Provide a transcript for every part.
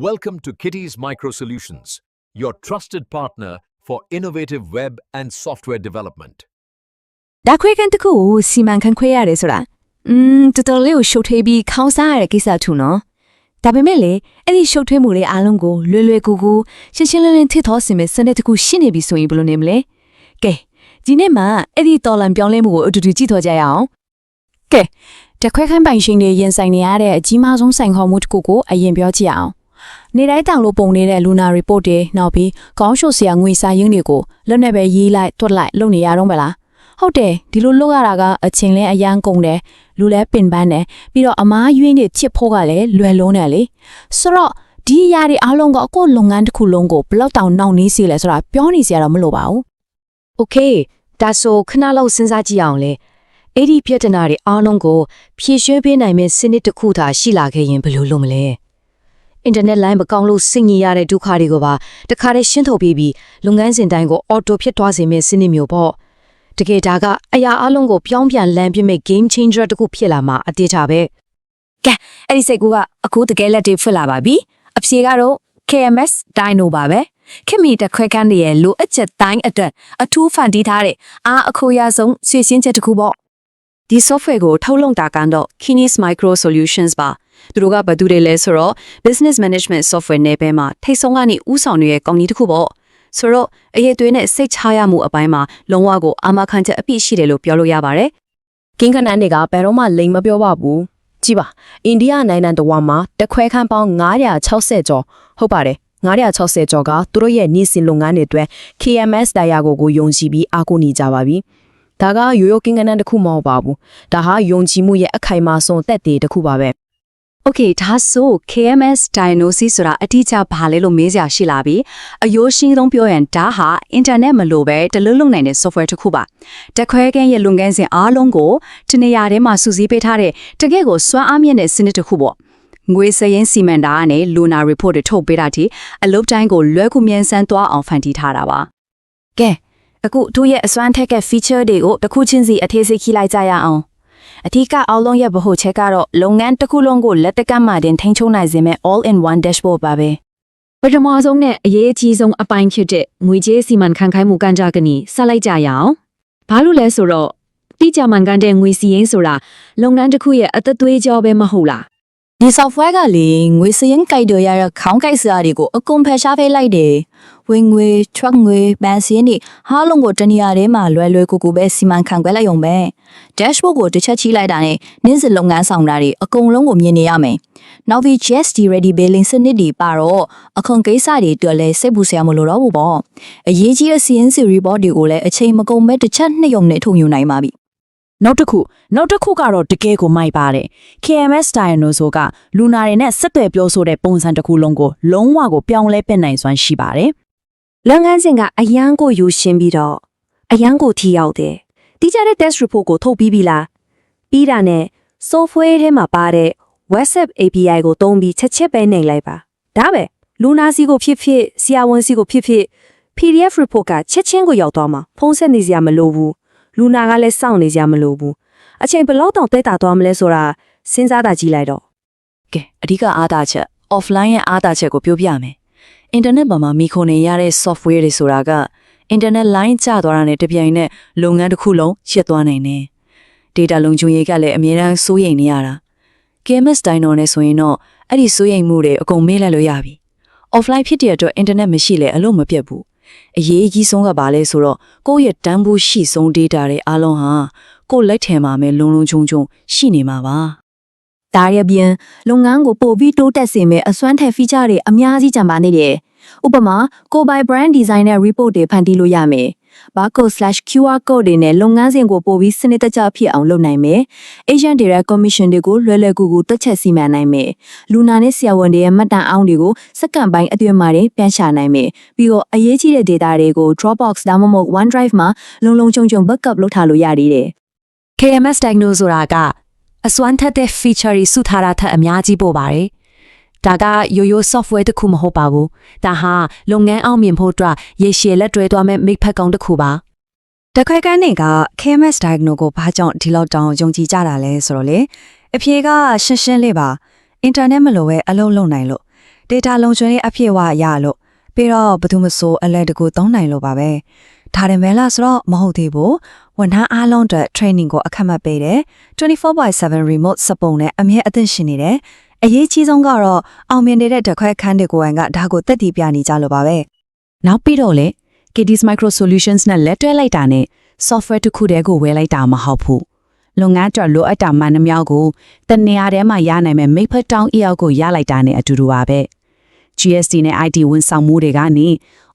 Welcome to Kitty's Micro Solutions, your trusted partner for innovative web and software development. ဒါခွဲကန်တစ်ခုကိုစီမံခန့်ခွဲရတယ်ဆိုတာอืมတော်တော်လေးကိုရှုပ်ထွေးပြီးခေါင်းစားရတဲ့ကိစ္စထူနော်ဒါပေမဲ့လေအဲ့ဒီရှုပ်ထွေးမှုတွေအားလုံးကိုလွယ်လွယ်ကူကူရှင်းရှင်းလင်းလင်းထစ်ထောစင်မဲ့စနစ်တစ်ခုရှင်းနေပြီဆိုရင်ဘယ်လိုနေမလဲကဲဒီနေ့မှအဲ့ဒီတော်လန်ပြောင်းလဲမှုကိုအတူတူကြည့်ထောကြရအောင်ကဲတခွဲခန်းပိုင်ရှင်တွေရင်ဆိုင်နေရတဲ့အကြီးမားဆုံးဆိုင်ခေါ်မှုတစ်ခုကိုအရင်ပြောကြည့်အောင် နေတိုင်းတောင်လို့ပုံနေတဲ့ Lunar Report တွေနောက်ပြီးခေါင်းရှုပ်စရာငွေစာရင်းတွေကိုလက်နဲ့ပဲရေးလိုက်တွတ်လိုက်လုပ်နေရတော့မလားဟုတ်တယ်ဒီလိုလုပ်ရတာကအချိန်လဲအရန်ကုန်တယ်လူလဲပင်ပန်းတယ်ပြီးတော့အမားယွင်းတွေချစ်ဖို့ကလည်းလွယ်လုံးတယ်လေဆိုတော့ဒီအရာတွေအားလုံးကကိုယ့်လုပ်ငန်းတစ်ခုလုံးကိုဘယ်လောက်တောင်နှောင့်နှေးစေလဲဆိုတာပြောနေစရာတော့မလိုပါဘူး โอเคဒါဆိုခဏလောက်စဉ်းစားကြည့်အောင်လေအဲ့ဒီပြဿနာတွေအားလုံးကိုဖြေရှင်းပေးနိုင်မယ့်စနစ်တစ်ခုသာရှိလာခဲ့ရင်ဘယ်လိုလုပ်မလဲ အင်တာနက်လိုင်းမကောင်းလို့စိတ်ညစ်ရတဲ့ဒုက္ခတွေကိုပါတခါတည်းရှင်းထုတ်ပြီးပြီးလုပ်ငန်းစဉ်တိုင်းကိုအော်တိုဖြစ်သွားစေမယ့်စနစ်မျိုးပေါ့တကယ်ဒါကအရာအလုံးကိုပြောင်းပြန်လမ်းပြမဲ့ game changer တစ်ခုဖြစ်လာမှာအတေးတာပဲကဲအဲ့ဒီစိတ်ကူကအခုတကယ်လက်တွေဖွင့်လာပါပြီအဖြေကတော့ KMS Dino ပါပဲခင်မီတခွဲကန်းရဲ့လိုအပ်ချက်တိုင်းအတွက်အထူးဖန်တီးထားတဲ့အားအခိုရဆုံးဆွေးရှင်းချက်တစ်ခုပေါ့ဒီ software ကိုထုတ်လုပ်တာကတော့ Kinis Micro Solutions ပါ သူတို့ကဘာတူတယ်လဲဆိုတော့ business management software နယ်ပယ်မှာထိတ်ဆုံးကနေဥဆောင်နေတဲ့ကော်မတီတစ်ခုပေါ့ဆိုတော့အရေးသွေးနဲ့စိတ်ချရမှုအပိုင်းမှာလုံးဝကိုအာမခံချက်အပြည့်ရှိတယ်လို့ပြောလို့ရပါတယ်ကင်းခနန်းတွေကဘယ်တော့မှလိမ်မပြောပါဘူးကြည်ပါအိန္ဒိယနိုင်ငံတော်မှာတခွဲခန်းပေါင်း960ကျော်ဟုတ်ပါတယ်960ကျော်ကသူတို့ရဲ့နေ့စဉ်လုပ်ငန်းတွေအတွက် KMS တရားကိုကိုယုံကြည်ပြီးအားကိုးနေကြပါပြီဒါကရိုးရိုးကင်းခနန်းတစ်ခုမဟုတ်ပါဘူးဒါဟာယုံကြည်မှုရဲ့အခိုင်အမာဆုံးသက်သေတစ်ခုပါပဲ Okay ဒါဆို KMS diagnosis ဆိုတာအတိအကျဘာလဲလို့မေးစရာရှိလာပြီအယိုးရှင်းဆုံးပြောရင်ဒါဟာ internet မလို့ပဲတလွတ်လုံနိုင်တဲ့ software တစ်ခုပါတက်ခွဲကန်းရဲ့လုပ်ငန်းစဉ်အားလုံးကိုတနေရာထဲမှာစုစည်းပေးထားတဲ့တကယ့်ကိုစွမ်းအားမြင့်တဲ့စနစ်တစ်ခုပေါ့ငွေစရင်စီမံတာကနေ Lunar report တွေထုတ်ပေးတာထိအလုပ်တိုင်းကိုလွယ်ကူမြန်ဆန်းသွားအောင်ဖန်တီးထားတာပါကဲအခုတို့ရဲ့အစွမ်းထက်က feature တွေကိုတစ်ခုချင်းစီအသေးစိတ်ခိလိုက်ကြရအောင် အထူးကအောက်လုံးရဲ့ဗဟိုချက်ကတော့လုပ်ငန်းတစ်ခုလုံးကိုလက်တကမ်းမှတင်ထိန်းချုပ်နိုင်စေမဲ့ all in one dashboard ပါပဲပထမဆုံးနဲ့အရေးအကြီးဆုံးအပိုင်းဖြစ်တဲ့ငွေကြေးစီမံခန့်ခိုင်းမှုကန့်ကြကနီဆက်လိုက်ကြရအောင်။ဘာလို့လဲဆိုတော့တိကျမှန်ကန်တဲ့ငွေစီရင်ဆိုတာလုပ်ငန်းတစ်ခုရဲ့အသက်သွေးကြောပဲမဟုတ်လား ဒီ software ကလေငွေစရင်ကြိုက်တော့ရတဲ့ခေါင်းကြိုက်စရာတွေကိုအကုန်ဖယ်ရှားပေးလိုက်တယ်ဝင်ငွေ truck ငွေဘန်စရင်တွေဟာလုံးကိုတနေရာထဲမှာလွယ်လွယ်ကူကူပဲစီမံခန့်ခွဲလိုက်ရုံပဲ dashboard ကိုတစ်ချက်ချိလိုက်တာနဲ့နေ့စဉ်လုပ်ငန်းဆောင်တာတွေအကုန်လုံးကိုမြင်နေရမယ်နောက်ပြီး GST ready billing စနစ်တွေပါတော့အခွန်ကိစ္စတွေတွေ့လဲစိတ်ပူစရာမလိုတော့ဘူးပေါ့အရေးကြီးတဲ့ CNC report တွေကိုလည်းအချိန်မကုန်မဲ့တစ်ချက်နှစ်ယုံနဲ့ထုတ်ယူနိုင်ပါပြီ နောက်တစ်ခုနောက်တစ်ခုကတော့တကယ်ကိုမိုက်ပါတယ် KMS Dinosaur ကလူနာတွေနဲ့ဆက်သွယ်ပြောဆိုတဲ့ပုံစံတစ်ခုလုံးကိုလုံးဝကိုပြောင်းလဲပစ်နိုင်စွမ်းရှိပါတယ်လုပ်ငန်းစဉ်ကအရန်ကိုယူရှင်းပြီးတော့အရန်ကိုထိရောက်တယ်။တိကျတဲ့ test report ကိုထုတ်ပြီးပြီလား။ပြီးတာနဲ့ software ထဲမှာပါတဲ့ WhatsApp API ကိုသုံးပြီးချက်ချက်ပဲနိုင်လိုက်ပါ။ဒါပဲလူနာစီကိုဖြစ်ဖြစ်ဆရာဝန်စီကိုဖြစ်ဖြစ် PDF report ကချက်ချင်းကိုရောက်သွားမှာဖုံးဆက်နေစရာမလိုဘူး။ လူနာကလည်းစောင့်နေစရာမလိုဘူး။အချိန်ဘယ်လောက်တောင်သက်တာသွားမလဲဆိုတာစဉ်းစားတာကြည့်လိုက်တော့ကဲအဓိကအားသာချက် offline ရဲ့အားသာချက်ကိုပြောပြမယ်။ internet ပေါ်မှာမိခိုနေရတဲ့ software တွေဆိုတာက internet line ကျသွားတာနဲ့တပြိုင်နက်လုပ်ငန်းတစ်ခုလုံးရှစ်သွားနိုင်တယ်။ data လုံခြုံရေးကလည်းအမြဲတမ်းစိုးရိမ်နေရတာ။ KMS Dino နဲ့ဆိုရင်တော့အဲ့ဒီစိုးရိမ်မှုတွေအကုန်မေ့လိုက်လို့ရပြီ။ offline ဖြစ်တဲ့အတွက် internet မရှိလဲအလို့မပြတ်ဘူး။ အရေးကြီးဆုံးကဘာလဲဆိုတော့ကိုယ့်ရဲ့တန်းဖို့ရှိဆုံး data တွေအားလုံးဟာကိုယ့်လက်ထဲမှာပဲလုံလုံခြုံခြုံရှိနေမှာပါ။ဒါရပြင်လုပ်ငန်းကိုပို့ပြီးတိုးတက်စေမယ့်အစွမ်းထက် feature တွေအများကြီးကြံပါနေတယ်။ဥပမာကိုပိုင် brand design နဲ့ report တွေဖန်တီးလို့ရမယ်။ barcode/QR code တွေနဲ့လုပ်ငန်းစဉ်ကိုပို့ပြီးစနစ်တကျဖြစ်အောင်လုပ်နိုင်မယ်။ agent direct commission တွေကိုလွယ်လွယ်ကူကူတွက်ချက်စီမံနိုင်မယ်။လူနာနဲ့ဆရာဝန်တွေရဲ့မှတ်တမ်းအောင်တွေကိုစက္ကန့်ပိုင်းအတွင်းမှာပြန်ရှာနိုင်မယ်။ပြီးတော့အရေးကြီးတဲ့ data တွေကို Dropbox ဒါမှမဟုတ် OneDrive မှာလုံလုံခြုံခြုံ backup လုပ်ထားလို့ရသေးတယ် KMS Diagnose ဆိုတာကအစွမ်းထက်တဲ့ feature တွေစုထားတာထက်အများကြီးပို့ပါတယ်။ ဒါကရိုးရိုး software တစ်ခုမဟုတ်ပါဘူး။ဒါဟာလုပ်ငန်းအောင်မြင်ဖို့အတွက်ရေရှည်လက်တွဲသွားမဲ့မိဖက်ကောင်တစ်ခုပါ။တခွဲကန်းနေက KMS Diagno ကိုဘာကြောင့်ဒီလောက်တောင်ယုံကြည်ကြတာလဲဆိုတော့လေအဖြေကရှင်းရှင်းလေးပါအင်တာနက်မလိုပဲအလုံးလုံးနိုင်လို့ data လုံခြုံရေးအပြည့်အဝရလို့ပြီးတော့ဘယ်သူမဆိုအလဲတကူသုံးနိုင်လို့ပါပဲ ဒါတယ်မဲလားဆိုတော့မဟုတ်သေးဘူးဝန်ထမ်းအားလုံးအတွက် training ကိုအခက်အမဲ့ပေးတယ်24/7 remote support နဲ့အမြဲအသင့်ရှင်နေတယ်အရေးကြီးဆုံးကတော့အောင်မြင်နေတဲ့ဓာတ်ခွဲခန်းတွေကိုယ်ကဒါကိုတက်တည်ပြနေကြလို့ပါပဲနောက်ပြီးတော့လေ KD's Micro Solutions နဲ့လက်တွဲလိုက်တာနဲ့ software တစ်ခုတည်းကိုဝယ်လိုက်တာမဟုတ်ဘူးလုပ်ငန်းအတွက်လိုအပ်တာမှန်သမျှကိုတနေရာထဲမှာရနိုင်မဲ့မိဖက်တောင်းအရောက်ကိုရလိုက်တာနဲ့အတူတူပါပဲ GST နဲ့ IT ဝန်ဆောင်မှုတွေကနေ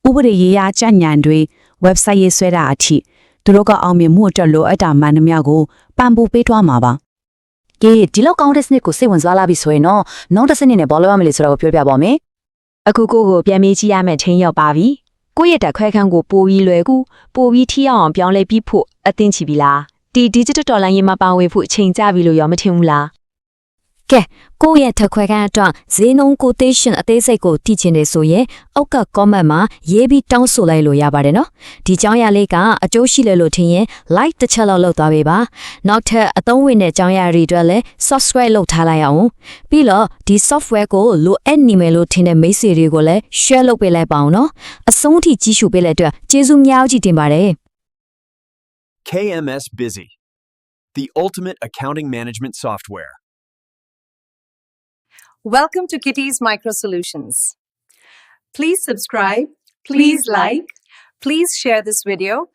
ဥပဒေရေးရာကြညံတွေ website ရေးဆွဲတာအထိသူတို့ကအောင်မြင်မှုအတွက်လိုအပ်တာမှန်သမျှကိုပံ့ပိုးပေးသွားမှာပါကဲဒီလောက်ကောင်းတဲ့စနစ်ကိုစိတ်ဝင်စားလာပြီဆိုရင်တော့နောက်တစ်စနစ်နဲ့ဘောလုံးရမလို့ဆိုတော့ပြောပြပါမယ်အခုကိုကိုပြန်မေးကြည့်ရမယ့်ချင်းရောက်ပါပြီကိုယ့်ရဲ့တက်ခွဲခန်းကိုပိုပြီးလွယ်ကူပိုပြီးထိရောက်အောင်ပြောင်းလဲပြီးဖို့အသင့်ချီပြီလားဒီ digital တော်လိုင်းရေးမှာပါဝင်ဖို့အချိန်ကြပြီလို့ရောမထင်ဘူးလား ကဲကိုယ့်ရဲ့ထက်ခွဲခန်းအတွက်ဈေးနှုန်း quotation အသေးစိတ်ကိုတည်ချင်တယ်ဆိုရင်အောက်က comment မှာရေးပြီးတောင်းဆိုလိုက်လို့ရပါတယ်နော်ဒီကြောင်းရလေးကအကျိုးရှိတယ်လို့ထင်ရင် like တစ်ချက်လောက်လုပ်သွားပေးပါနောက်ထပ်အသုံးဝင်တဲ့ကြောင်းရတွေအတွက်လည်း subscribe လုပ်ထားလိုက်အောင်ပြီးတော့ဒီ software ကိုလိုအပ်နေမယ်လို့ထင်တဲ့မိတ်ဆွေတွေကိုလည်း share လုပ်ပေးလိုက်ပါအောင်နော်အဆုံးထိကြည့်ရှုပေးလိုက်အတွက်ကျေးဇူးများကြီးတင်ပါတယ် KMS Busy, the ultimate accounting management software. Welcome to Kitty's Micro Solutions. Please subscribe, please like, please share this video,